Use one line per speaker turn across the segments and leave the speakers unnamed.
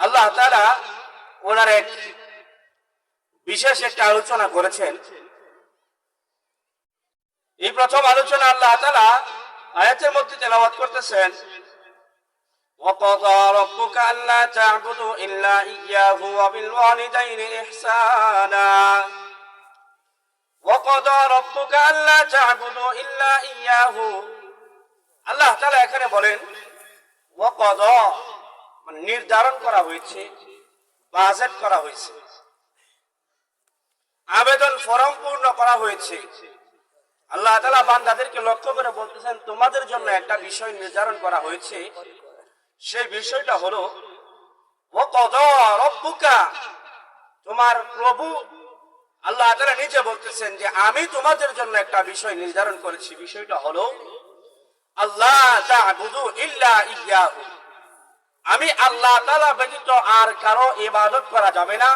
আল্লাহ তাআলা ওনার এক বিশেষ একটা আলোচনা করেছেন এই প্রথম আলোচনা আল্লাহ তাআলা আয়াতের মধ্যে তেলাওয়াত করতেছেন وقضى ربك ألا تعبدوا إلا إياه وبالوالدين إحسانا وقضى ربك ألا تعبدوا إلا إياه আল্লাহ তাআলা এখানে বলেন ওয়াকদ মানে নির্ধারণ করা হয়েছে, বাজেট করা হয়েছে। আবেদন ফরম পূর্ণ করা হয়েছে। আল্লাহ তাআলা বান্দাদেরকে লক্ষ্য করে বলতেছেন, তোমাদের জন্য একটা বিষয় নির্ধারণ করা হয়েছে। সেই বিষয়টা হলো তোমার প্রভু আল্লাহ তাআলা নিজে বলতেছেন যে, আমি তোমাদের জন্য একটা বিষয় নির্ধারণ করেছি। বিষয়টা হলো আল্লাহ ইল্লা ইয়াহু। আমি আল্লাহ তাআলা ব্যতীত আর কারও ইবাদত করা যাবে না,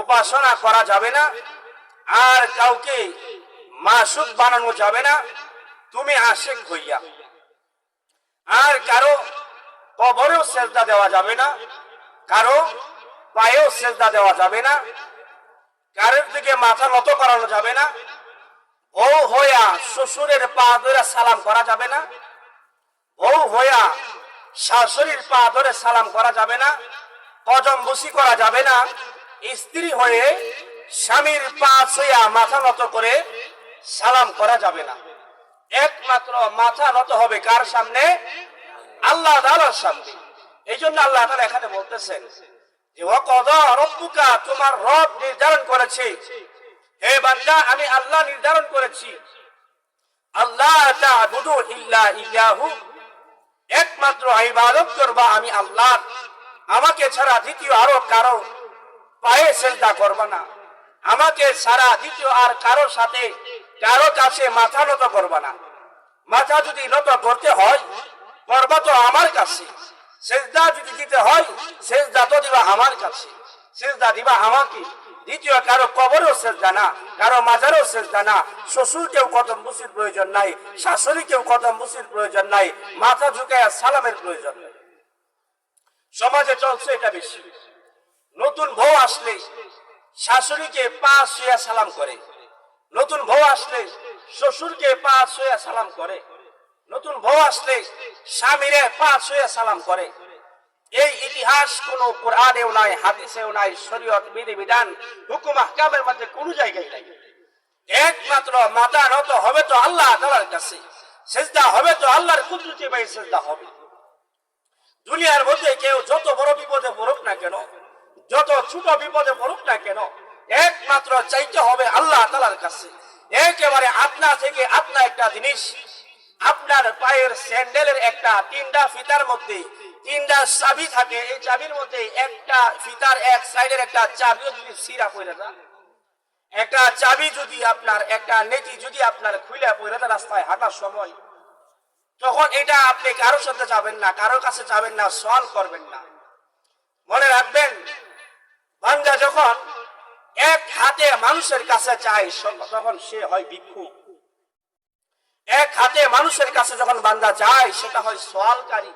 উপাসনা করা যাবে না, আর কাউকে মাসুদ বানানো যাবে না, তুমি আশেক হইয়া। আর কারও কবরেও সেজদা দেওয়া যাবে না, কারও পায়েও সেজদা দেওয়া যাবে না, কারোর দিকে মাথা নত করানো যাবে না ও হইয়া শ্বশুরের পা ধরে সালাম করা যাবে না ও হইয়া শাশুড়ির পা ধরে সালাম করা যাবে না কজম বসি করা যাবে না। স্ত্রী হয়ে স্বামীর পা ছুঁয়া মাথা নত করে সালাম করা যাবে না। একমাত্র মাথা নত হবে কার সামনে? আল্লাহ তাআলার সামনে। এই জন্য আল্লাহ তাআলা এখানে বলতেছেন যে ও কদ রব্বুকা, তোমার রব নির্ধারণ করেছে। হে বান্দা, আমি আল্লাহ নির্ধারণ করেছি। আল্লাহ তা'বুদু ইল্লা ইয়াহু। একমাত্র ইবাদত করবা আমি আল্লাহ। আমাকে ছাড়া দ্বিতীয় আরও কারও পায়ে সেজদা করবা না। আমাকে ছাড়া দ্বিতীয় আর কারোর সাথে, কারও কাছে মাথা নত করবা না। মাথা যদি নত করতে হয়, করবা তো আমার কাছে। সেজদা যদি দিতে হয়, সেজদা তো দিবা আমার কাছে। সেজদা দিবা আমাকে। দ্বিতীয়, কারও কবরও সেজদা না, কারও মাজারও শেষ না। শ্বশুর কেউ কদম বুসির প্রয়োজন নাই শাশুড়ি কেউ কদম বুসির প্রয়োজন নাই, মাথা ঝুঁকায় সালামের প্রয়োজন নাই। সমাজে চলছে এটা বেশি। নতুন বউ আসলে শাশুড়িকে পা শুয়া সালাম করে। নতুন বউ আসলে শ্বশুরকে পা শুয়া সালাম করে। নতুন বউ আসলে স্বামীরে পা শুয়া সালাম করে। এই ইতিহাস কোন কোরআনেও নাই, হাদিসেও নাই, শরীয়ত বিধি বিধান হুকুম, আহকামের মধ্যে কোন জায়গায় নাই। একমাত্র মাথা নত হবে তো আল্লাহ তাআলার কাছে, সেজদা হবে তো আল্লাহর কুদরতি ভাই সেজদা হবে। দুনিয়ার মধ্যে কেউ যত বড় বিপদে পড়ুক না কেন, যত ছোট বিপদে পড়ুক না কেন, একমাত্র চাইতে হবে আল্লাহ তালার কাছে। একেবারে আপনা থেকে আপনা একটা জিনিস, আপনার পায়ের স্যান্ডেলের একটা তিনটা ফিতার মধ্যে তিনটা চাবি থাকে, এই চাবির মধ্যে একটা ফিতার এক সাইডের একটা চাবিও যদি সিরা পড়ে যায়। একটা চাবি যদি আপনার, একটা নেতি যদি আপনার খুলে পড়ে যায় রাস্তায় হাঁটার সময়, তখন এটা আপনি কারোর সাথে যাবেন না, কারোর কাছে যাবেন না, সওয়াল করবেন না। মনে রাখবেন, বান্দা যখন এক হাতে মানুষের কাছে চায় তখন সে হয় ভিক্ষু। এক হাতে মানুষের কাছে যখন বান্দা যায় সেটা হয় সওয়ালকারী।